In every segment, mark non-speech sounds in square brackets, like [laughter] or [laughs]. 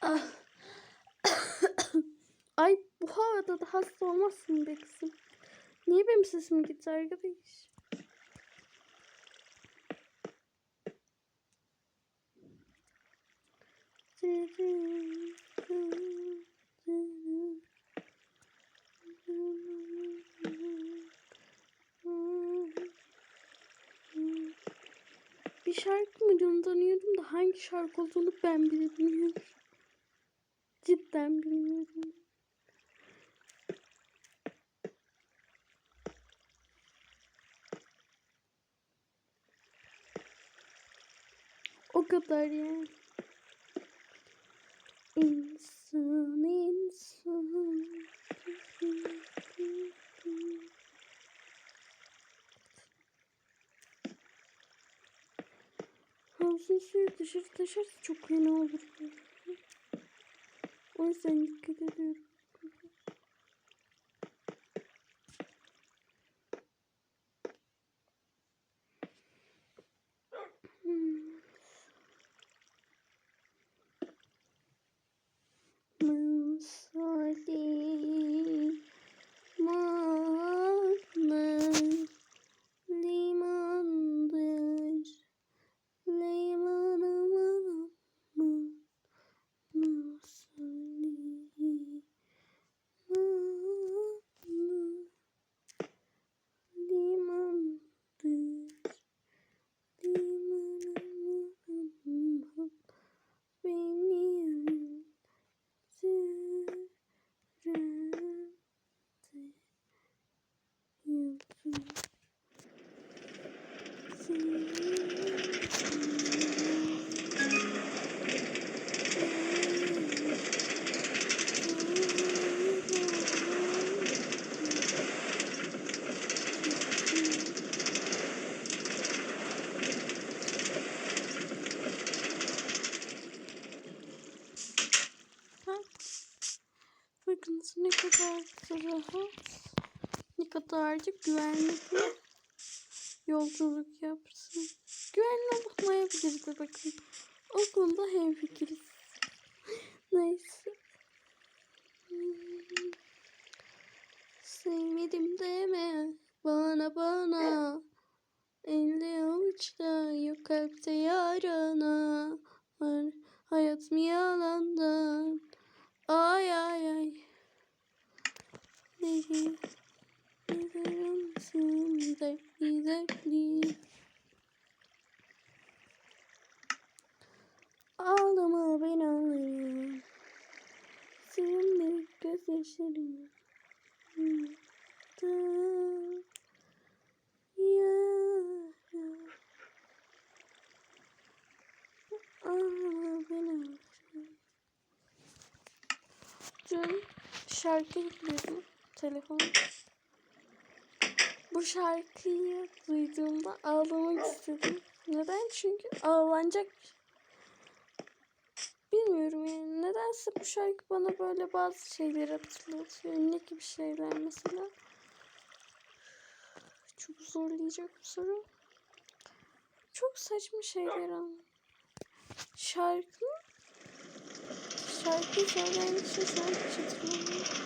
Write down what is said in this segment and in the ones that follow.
Ah. [coughs] Ay bu havada da hasta olmazsın be kızım. Niye benim sesim gitti arkadaş? Bir şarkı mırıldanıyordum da hangi şarkı olduğunu ben bile bilmiyorum. Cidden bilmiyorum. O kadar yani. İnsan insan. Havuzun suyu dışarı taşarsa çok fena olur. Yüzden dikkat ediyorum. Yıldız Bakınız ne kadar rahat, ne kadarcık güvenlikli yolculuk yapsın. Güvenli olmayabilir de bakın. O konuda hemfikiriz. [laughs] Neyse. Hmm. Sevmedim deme bana bana. Elde avuçta yok kalpte ağlarım. Dün şarkı yükledim telefona. Bu şarkıyı duyduğumda ağlamak istedim. Neden? Çünkü ağlanacak. Bilmiyorum yani. Nedense bu şarkı bana böyle bazı şeyleri hatırlatıyor. Ne gibi şeyler mesela? Çok zorlayacak bu soru. Çok saçma şeyler ama. Şarkı Şarkı söyleyen hiç hatırlamıyorum.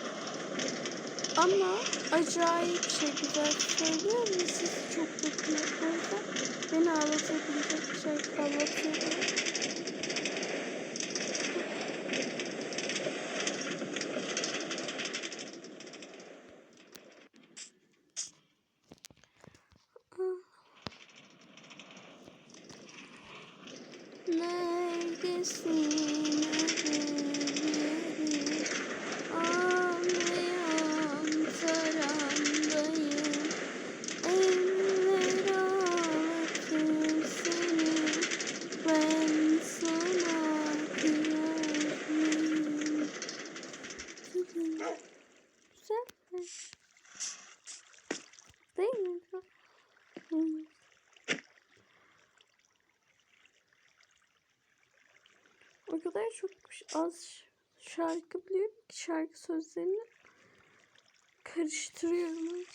Ama acayip şey güzel söylüyor ve sesi çok dokunuyor. O yüzden beni ağlatabilecek bir şarkı anlatıyor. like this. Scene. O kadar çok az şarkı biliyorum ki şarkı sözlerini karıştırıyorum.